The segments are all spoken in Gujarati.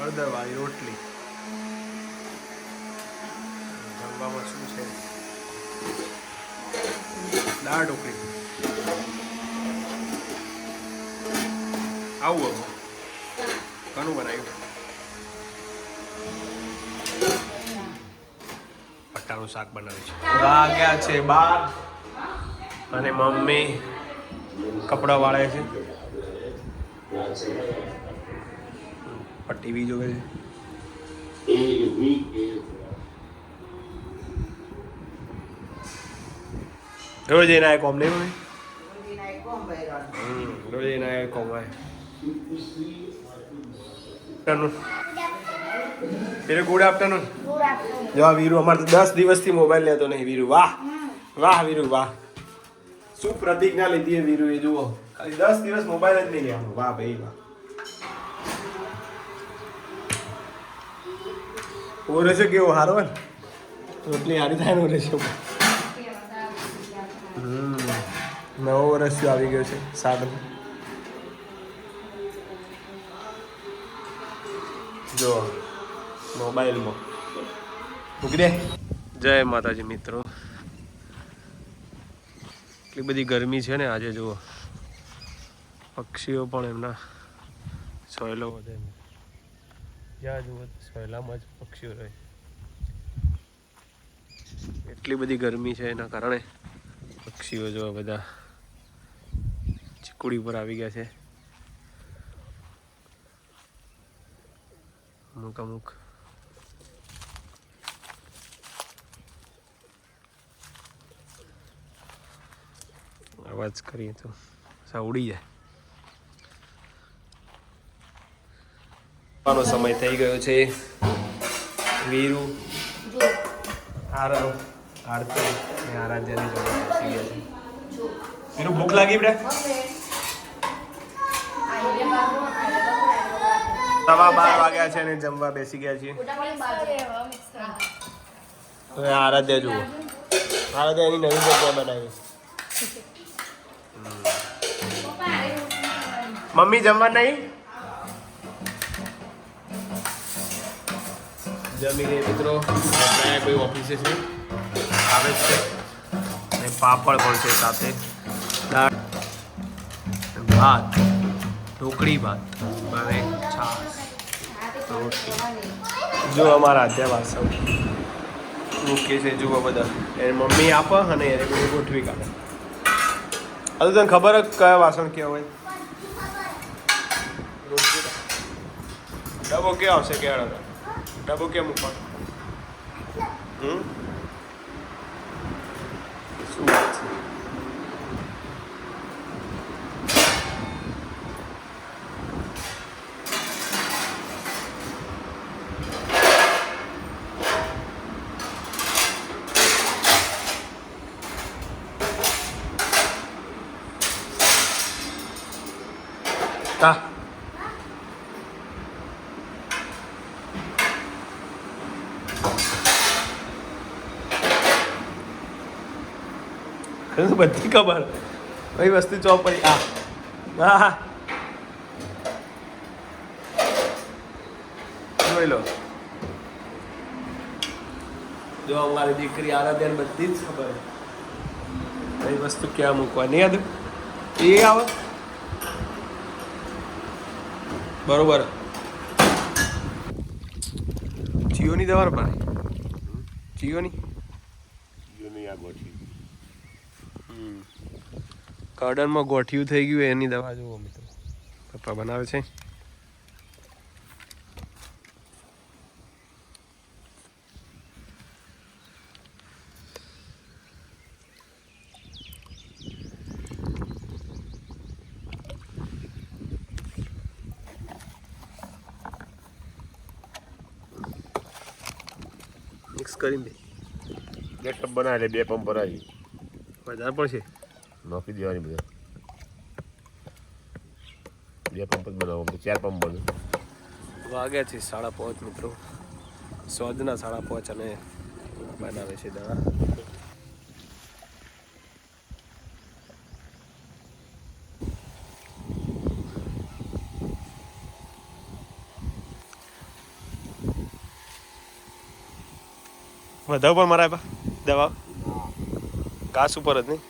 હળદરવાળી રોટલી. જમવામાં શું છે? દાળ ઢોકળી. આવું હવે. ઘણું બનાવ્યું. પટ્ટાનું શાક બનાવ્યું છે. વાગ્યા છે બાર. અને મમ્મી કપડાં વાળે છે. ટીવી જોવે છે. રોજે ના કોમ નહીં મમ્મી રોજે ના કોમ આફ્ટરનૂન. Very, good afternoon. જો વીરુ અમારે દસ દિવસથી મોબાઈલ લેતો નહીં, વીરુ. વાહ વાહ, વીરુ, વાહ. શું પ્રતિજ્ઞા લીધી વીરુ એ જુઓ. ખાલી દસ દિવસ મોબાઈલ જ નહીં લેવાનો. વાહ, ભાઈ, વાહ. ઓ છે કેવો હારો ને? રોટલી હારી થાય ને ઓરે હમ, નવો વર્ષ આવી ગયો છે? સાધન જો, મોબાઈલમાં. મૂકી દે. જય માતાજી, મિત્રો. એટલી બધી ગરમી છે ને આજે, જુઓ. પક્ષીઓ પણ એમના સોયલો વધે જ્યાં જુઓ સહેલામાં જ પક્ષીઓ રહે. એટલી બધી ગરમી છે એના કારણે પક્ષીઓ જો બધા ચીકુડી પર આવી ગયા છે. અમુક અમુક. અવાજ કરીએ તો સા ઉડી જાય. નો સમય થઈ ગયો છે. વીરુ આરવ આરતી અને આરાધ્યાની જોડે બેસી ગયા છે. વીરુ ભૂખ લાગી બેટા સવા બાર વાગ્યા છે અને જમવા બેસી ગયા છીએ. હવે આરાધ્યા જુઓ. આરાધ્યા એની નવી જગ્યા બનાવી. મમ્મી જમવા નહીં? જમી ગઈ મિત્રો, આપણે કોઈ ઓફિસે છે. આવે છે. અને પાપડ પણ છે સાથે. દાળ, ભાત, ઢોકળી ભાત અને છાશ, રોટલી. જો અમારા આધ્યા વાસણ મૂકીએ છે, જુઓ બધા. એ મમ્મી આપે અને એને બધું ગોઠવી કાઢે. હવે તને ખબર જ કયા વાસણ કેવા હોય? ડબો કેવા આવશે ક્યાં ડબ્બો કેમ મૂકવાનો હમ શું વાત છે તા બધી ખબર. કઈ વસ્તુ ચોપડી આ. હા જોઈ લો. જો અમારી દીકરી આરાધ્યાને બધી જ ખબર. કઈ વસ્તુ ક્યાં મૂકવાની? યાદ એ આવે. બરોબર. જીઓની દવા પાસે જીઓની? ગાર્ડનમાં ગોઠિયું થઈ ગયું એની દવા જુઓ મિત્રો. પપ્પા બનાવે છે. મિક્સ કરીને. દે બે ટબ બે પંપ ભરાય વધારે પડશે. નોખી દેવાની બધા. બે પંપ જ બનાવવા ચાર પંપ બને વાગ્યાથી સાડા પાંચ મિત્રો. સોજના સાડા પાંચ અને બનાવે છે દાણા વધારે પણ મરાય દવા. ઘાસ ઉપર જ નહીં.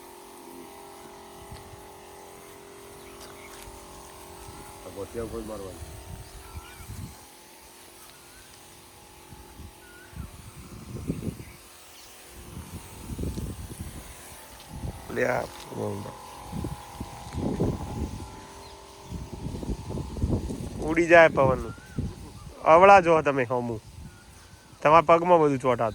આ ઉડી જાય પવન અવળા જો તમે હમું. તમારા પગમાં બધું ચોટાત.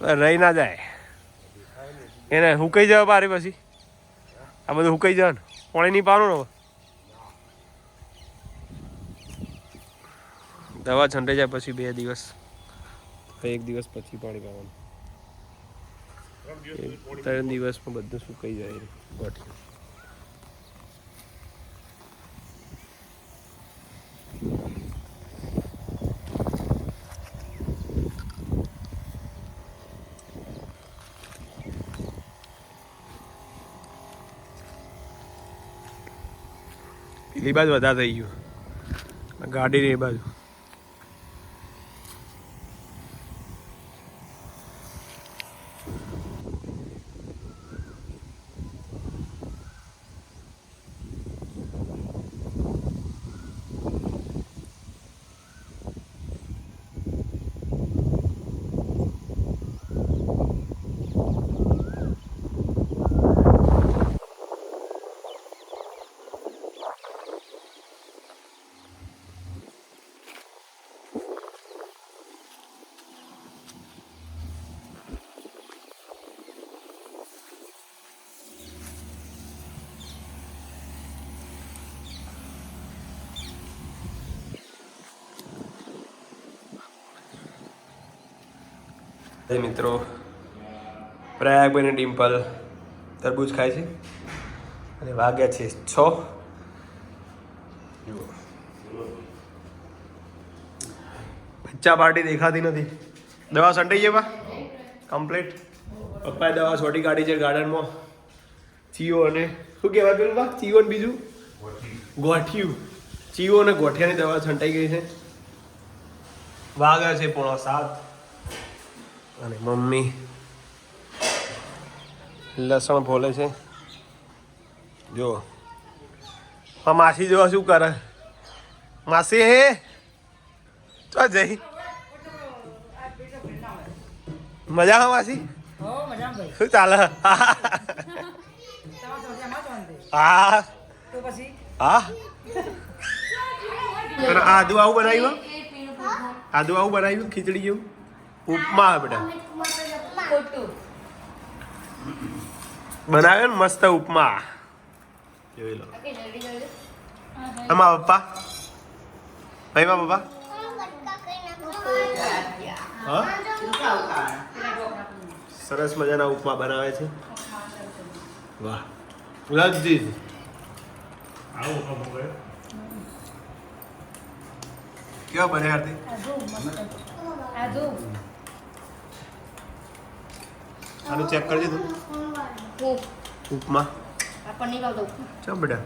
બસ રહી ના જાય. એને હુકાઈ જવા પારે પછી? આ બધું હુકાઈ જવાનું? પાણી નહીં પાવાનું હવે. દવા છંટાઈ જાય પછી બે દિવસ. એક દિવસ પછી પાણી પાવાનું. ત્રણ દિવસમાં બધું સુકાઈ જાય. ગોઠિયું પેલી બાજુ વધારે થઈ ગયું. ગાડીની એ બાજુ. એ મિત્રો પ્રયાગભાઈ અને ડિમ્પલ તરબૂચ ખાય છે. અને વાગ્યા છે છ. જુઓ. બચ્ચા પાર્ટી દેખાતી નથી. દવા સંટાઈ બા? કમ્પ્લીટ પપ્પાએ દવા છોટી કાઢી છે ગાર્ડનમાં. ચીઓ અને શું કહેવાય પેલું બા? ચીઓ ને બીજું? ગોઠિયું. ચીઓ અને ગોઠિયાની દવા છંટાઈ ગઈ છે. વાગ્યા છે પોણા સાત. અને મમ્મી લસણ ફોલે છે. જો. આ માસી જોવા શું કરે? માસી હે? તો જઈ મજા હા માસી? હો મજામાં ભાઈ. શું ચાલે? હા. તો હા. આદુ આવું બનાવ્યું? આદુ આવું બનાવ્યું? ખીચડી જેવું? ઉપમા બેટા બનાવ્યો ને મસ્ત ઉપમા. જોઈ લો. આમાં પપ્પા? ભાઈમાં પપ્પા? હા? સરસ મજાના ઉપમા બનાવે છે. વાહ. લગજી કેવા બને હાર્દિક? આનું ચેક કરજે તું ઉપમા? લાવ દઉં ચાલ બેટા?